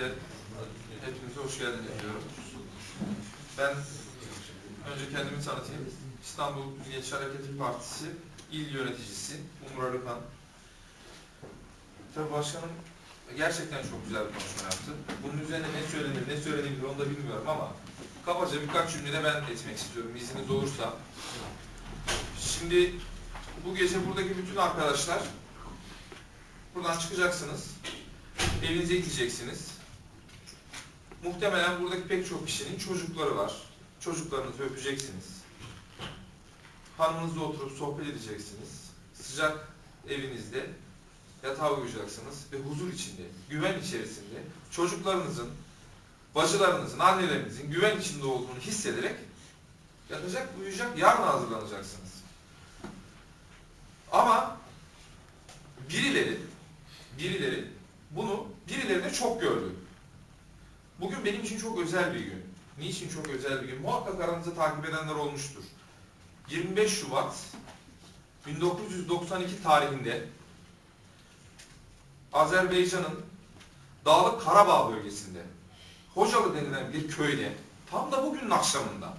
Öncelikle hepinize hoş geldiniz diyorum. Ben önce kendimi tanıtayım. İstanbul Milliyetçi Hareketi Partisi İl Yöneticisi Umur Arıkan. Tabii başkanım gerçekten çok güzel bir konuşma yaptı. Bunun üzerine ne söylenir, ne söylenebilir onu da bilmiyorum ama kabaca birkaç cümlede ben etmek istiyorum izniniz olursa. Şimdi bu gece buradaki bütün arkadaşlar buradan çıkacaksınız. Evinize gideceksiniz. Muhtemelen buradaki pek çok kişinin çocukları var. Çocuklarınızı öpeceksiniz. Hanımınızla oturup sohbet edeceksiniz. Sıcak evinizde yatağa uyuyacaksınız ve huzur içinde, güven içerisinde çocuklarınızın, bacılarınızın, annelerinizin güven içinde olduğunu hissederek yatacak, uyuyacak, yarın hazırlanacaksınız. Ama birileri, birileri bunu birilerine çok gördü. Bugün benim için çok özel bir gün. Niçin çok özel bir gün? Muhakkak aranızda takip edenler olmuştur. 25 Şubat 1992 tarihinde Azerbaycan'ın Dağlık Karabağ bölgesinde Hocalı denilen bir köyde tam da bugünün akşamında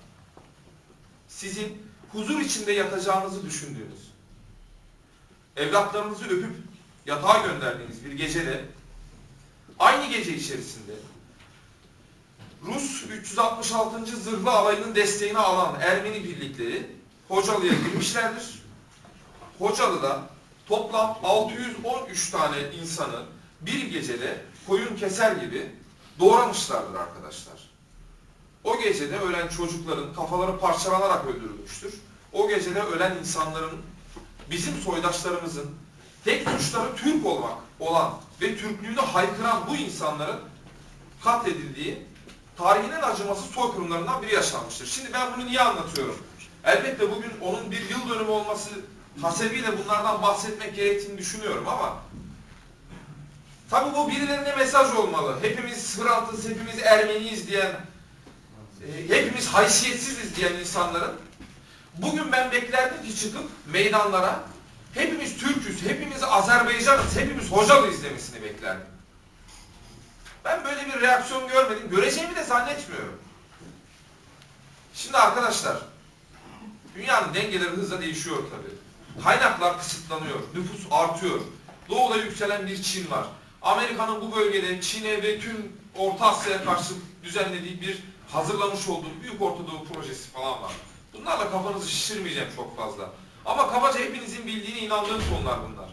sizin huzur içinde yatacağınızı düşündüğünüz evlatlarınızı öpüp yatağa gönderdiğiniz bir gecede aynı gece içerisinde Rus 366. Zırhlı Alayı'nın desteğini alan Ermeni birlikleri Hocalı'ya girmişlerdir. Hocalı'da toplam 613 tane insanı bir gecede koyun keser gibi doğramışlardır arkadaşlar. O gecede ölen çocukların kafaları parçalanarak öldürülmüştür. O gecede ölen insanların bizim soydaşlarımızın tek suçları Türk olmak olan ve Türklüğünü haykıran bu insanların katledildiği tarihin en acımasız soykırımlarından biri yaşanmıştır. Şimdi ben bunu niye anlatıyorum? Elbette bugün onun bir yıl dönümü olması hasebiyle bunlardan bahsetmek gerektiğini düşünüyorum ama tabi bu birilerine mesaj olmalı. Hepimiz Hrantız, hepimiz Ermeniyiz diyen, e, hepimiz haysiyetsiziz diyen insanların bugün ben beklerdim ki çıkıp meydanlara hepimiz Türk'üz, hepimiz Azerbaycan'ız, hepimiz Hocalıyız demesini beklerdim. Ben böyle bir reaksiyon görmedim. Göreceğimi de zannetmiyorum. Şimdi arkadaşlar, dünyanın dengeleri hızla değişiyor tabii. Kaynaklar kısıtlanıyor, nüfus artıyor. Doğuda yükselen bir Çin var. Amerika'nın bu bölgede Çin'e ve tüm Orta Asya'ya karşı düzenlediği bir hazırlamış olduğu Büyük Orta Doğu projesi falan var. Bunlarla kafanızı şişirmeyeceğim çok fazla. Ama kabaca hepinizin bildiğine inandığım konular bunlar.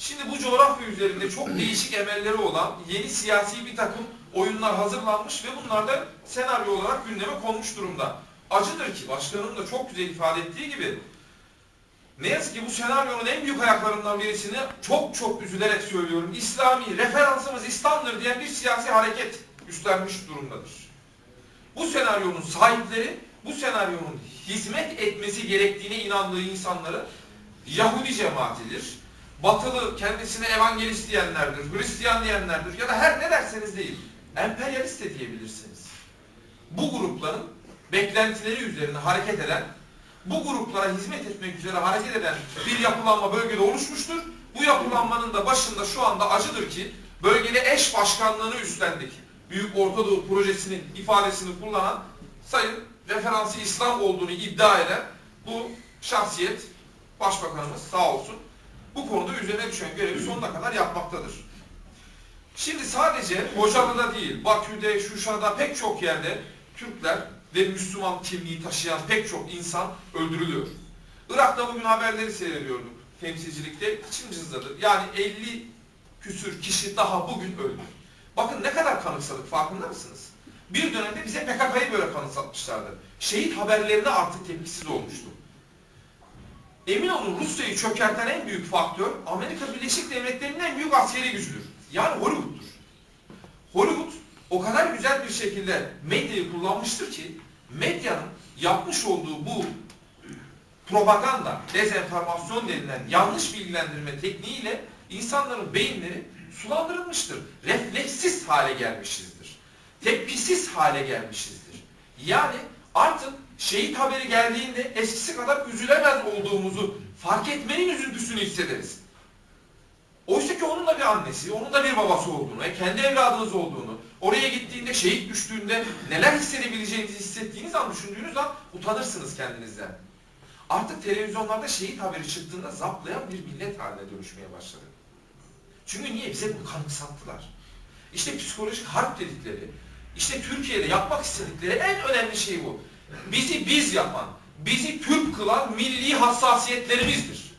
Şimdi bu coğrafya üzerinde çok değişik emelleri olan yeni siyasi bir takım oyunlar hazırlanmış ve bunlar da senaryo olarak gündeme konmuş durumda. Acıdır ki başkanım da çok güzel ifade ettiği gibi ne yazık ki bu senaryonun en büyük ayaklarından birisini çok çok üzülerek söylüyorum. İslami, referansımız İslam'dır diyen bir siyasi hareket üstlenmiş durumdadır. Bu senaryonun sahipleri, bu senaryonun hizmet etmesi gerektiğine inandığı insanları Yahudi cemaatidir, batılı kendisine evangelist diyenlerdir, Hristiyan diyenlerdir ya da her ne derseniz değil, emperyalist de diyebilirsiniz. Bu grupların beklentileri üzerine hareket eden, bu gruplara hizmet etmek üzere hareket eden bir yapılanma bölgede oluşmuştur. Bu yapılanmanın da başında şu anda acıdır ki bölgede eş başkanlığını üstlendik. Büyük Orta Doğu Projesi'nin ifadesini kullanan sayın referansı İslam olduğunu iddia eden bu şahsiyet başbakanımız sağ olsun bu konuda üzerine düşen görevi sonuna kadar yapmaktadır. Şimdi sadece Hocalı'da değil, Bakü'de, Şuşa'da pek çok yerde Türkler ve Müslüman kimliği taşıyan pek çok insan öldürülüyor. Irak'ta bugün haberleri seyrediyorduk temsilcilikte, içim cızladı. Yani 50 küsür kişi daha bugün öldü. Bakın ne kadar kanıksadık farkında mısınız? Bir dönemde bize PKK'yı böyle kanıksatmışlardı. Şehit haberlerine artık tepkisiz olmuştu. Emin olun Rusya'yı çökerten en büyük faktör Amerika Birleşik Devletleri'nin en büyük askeri gücüdür. Yani Hollywood'dur. Hollywood o kadar güzel bir şekilde medyayı kullanmıştır ki medyanın yapmış olduğu bu propaganda, dezenformasyon denilen yanlış bilgilendirme tekniğiyle insanların beyinleri sulandırılmıştır. Refleksiz hale gelmişizdir. Tepkisiz hale gelmişizdir. Yani artık şehit haberi geldiğinde eskisi kadar üzülemez olduğumuzu fark etmenin üzüntüsünü hissederiz. Oysa Çünkü onun da bir annesi, onun da bir babası olduğunu, e, kendi evladınız olduğunu, oraya gittiğinde şehit düştüğünde neler hissedebileceğinizi hissettiğiniz an, düşündüğünüz an utanırsınız kendinizden. Artık televizyonlarda şehit haberi çıktığında zaplayan bir millet haline dönüşmeye başladı. Çünkü niye? Bize bunu kanıksattılar. İşte psikolojik harp dedikleri, işte Türkiye'de yapmak istedikleri en önemli şey bu. Bizi biz yapan, bizi Türk kılan milli hassasiyetlerimizdir.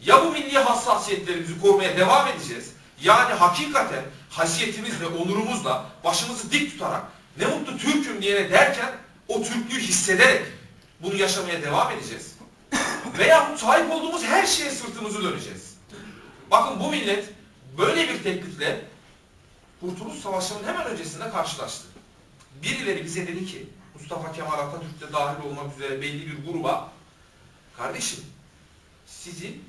Ya bu milli hassasiyetlerimizi korumaya devam edeceğiz, yani hakikaten hasiyetimizle, onurumuzla başımızı dik tutarak ne mutlu Türk'üm diyene derken o Türklüğü hissederek bunu yaşamaya devam edeceğiz. Veya sahip olduğumuz her şeye sırtımızı döneceğiz. Bakın bu millet böyle bir teklifle Kurtuluş Savaşı'nın hemen öncesinde karşılaştı. Birileri bize dedi ki, Mustafa Kemal Atatürk de dahil olmak üzere belli bir gruba, kardeşim sizi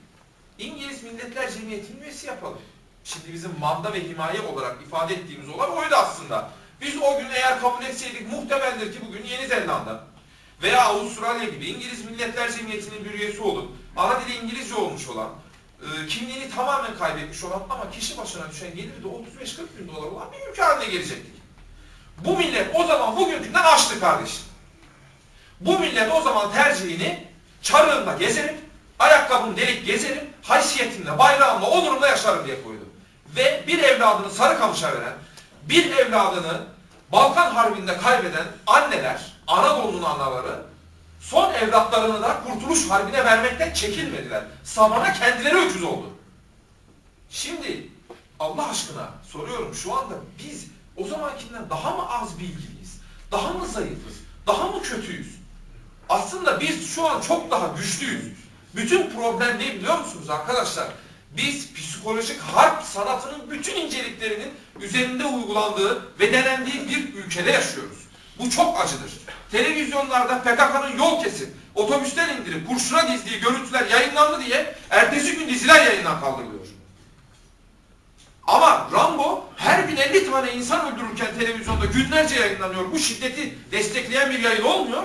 İngiliz Milletler Cemiyeti'nin üyesi yapalım. Şimdi bizim manda ve himaye olarak ifade ettiğimiz olay oydu aslında. Biz o gün eğer kabul etseydik muhtemeldir ki bugün Yeni Zelanda veya Avustralya gibi İngiliz Milletler Cemiyeti'nin bir üyesi olup ana dili İngilizce olmuş olan, e, kimliğini tamamen kaybetmiş olan ama kişi başına düşen geliri de 35-40 bin dolar olan bir ülke haline gelecektik. Bu millet o zaman bugünkünden açtı kardeşim. Bu millet o zaman tercihini çarığımda gezerim, ayakkabımı delik gezerim, haysiyetimle, bayrağımla, onurumla yaşarım diye koydu. Ve bir evladını Sarıkamış'a veren, bir evladını Balkan Harbi'nde kaybeden anneler, Anadolu'nun anaları, son evlatlarını da Kurtuluş Harbi'ne vermekten çekinmediler. Sabana kendileri öküz oldu. Şimdi Allah aşkına soruyorum şu anda biz o zamankinden daha mı az bilgiliyiz? Daha mı zayıfız? Daha mı kötüyüz? Aslında biz şu an çok daha güçlüyüz. Bütün problem ne biliyor musunuz arkadaşlar? Biz psikolojik harp sanatının bütün inceliklerinin üzerinde uygulandığı ve denendiği bir ülkede yaşıyoruz. Bu çok acıdır. Televizyonlarda PKK'nın yol kesip, otobüsten indirip kurşuna dizdiği görüntüler yayınlandı diye ertesi gün diziler yayından kaldırılıyor. Ama Rambo her gün 50 tane insan öldürürken televizyonda günlerce yayınlanıyor. Bu şiddeti destekleyen bir yayın olmuyor.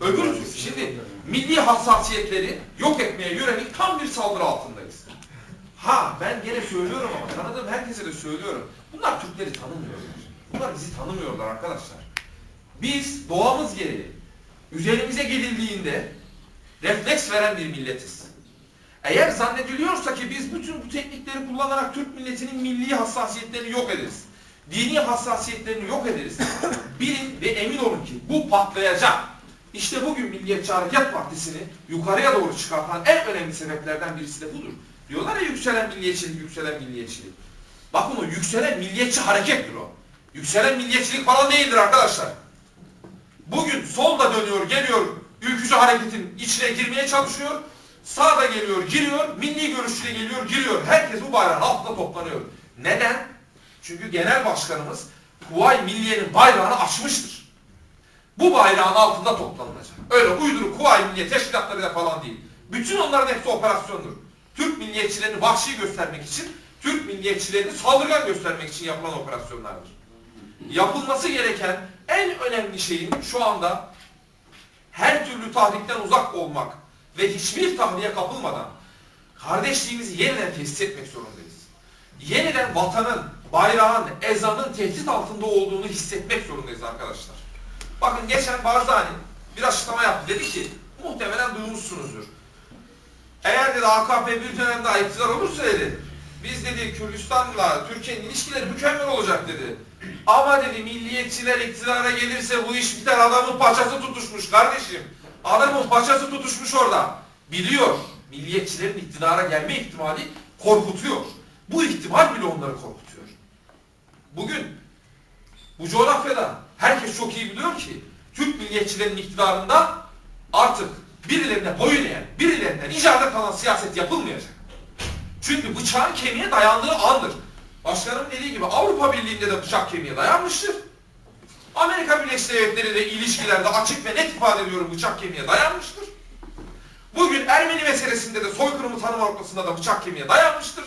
Öbür türlü şimdi milli hassasiyetleri yok etmeye yönelik tam bir saldırı altındayız. Ha ben gene söylüyorum ama tanıdığım herkese de söylüyorum. Bunlar Türkleri tanımıyorlar. Bunlar bizi tanımıyorlar arkadaşlar. Biz doğamız gereği üzerimize gelildiğinde refleks veren bir milletiz. Eğer zannediliyorsa ki biz bütün bu teknikleri kullanarak Türk milletinin milli hassasiyetlerini yok ederiz. Dini hassasiyetlerini yok ederiz. Bilin ve emin olun ki bu patlayacak. İşte bugün Milliyetçi Hareket Partisi'ni yukarıya doğru çıkartan en önemli sebeplerden birisi de budur. Diyorlar ya yükselen milliyetçilik, yükselen milliyetçilik. Bakın o yükselen milliyetçi harekettir o. Yükselen milliyetçilik falan değildir arkadaşlar. Bugün solda dönüyor, geliyor, ülkücü hareketin içine girmeye çalışıyor. Sağda geliyor, giriyor, milli görüşçüyle geliyor, giriyor. Herkes bu bayrağın altında toplanıyor. Neden? Çünkü genel başkanımız Kuvayi Milliye'nin bayrağını açmıştır. Bu bayrağın altında toplanılacak. Öyle uyduruk Kuvayi Milliye teşkilatlarıyla falan değil. Bütün onların hepsi operasyondur. Türk milliyetçilerini vahşi göstermek için, Türk milliyetçilerini saldırgan göstermek için yapılan operasyonlardır. Yapılması gereken en önemli şeyin şu anda her türlü tahrikten uzak olmak ve hiçbir tahriye kapılmadan kardeşliğimizi yeniden tesis etmek zorundayız. Yeniden vatanın, bayrağın, ezanın tehdit altında olduğunu hissetmek zorundayız arkadaşlar. Bakın geçen Barzani bir açıklama yaptı. Dedi ki, muhtemelen duymuşsunuzdur. Eğer dedi AKP bir dönem daha iktidar olursa dedi, biz dedi Kürdistan'la Türkiye'nin ilişkileri mükemmel olacak dedi. Ama dedi milliyetçiler iktidara gelirse bu iş biter adamın paçası tutuşmuş kardeşim. Adamın paçası tutuşmuş orada. Biliyor. Milliyetçilerin iktidara gelme ihtimali korkutuyor. Bu ihtimal bile onları korkutuyor. Bugün bu coğrafyada herkes çok iyi biliyor ki Türk milliyetçilerinin iktidarında artık birilerine boyun eğen, birilerinden icada kalan siyaset yapılmayacak. Çünkü bıçağın kemiğe dayandığı andır. Başkanım dediği gibi Avrupa Birliği'nde de bıçak kemiğe dayanmıştır. Amerika Birleşik Devletleri de ilişkilerde açık ve net ifade ediyorum bıçak kemiğe dayanmıştır. Bugün Ermeni meselesinde de soykırımı tanıma noktasında da bıçak kemiğe dayanmıştır.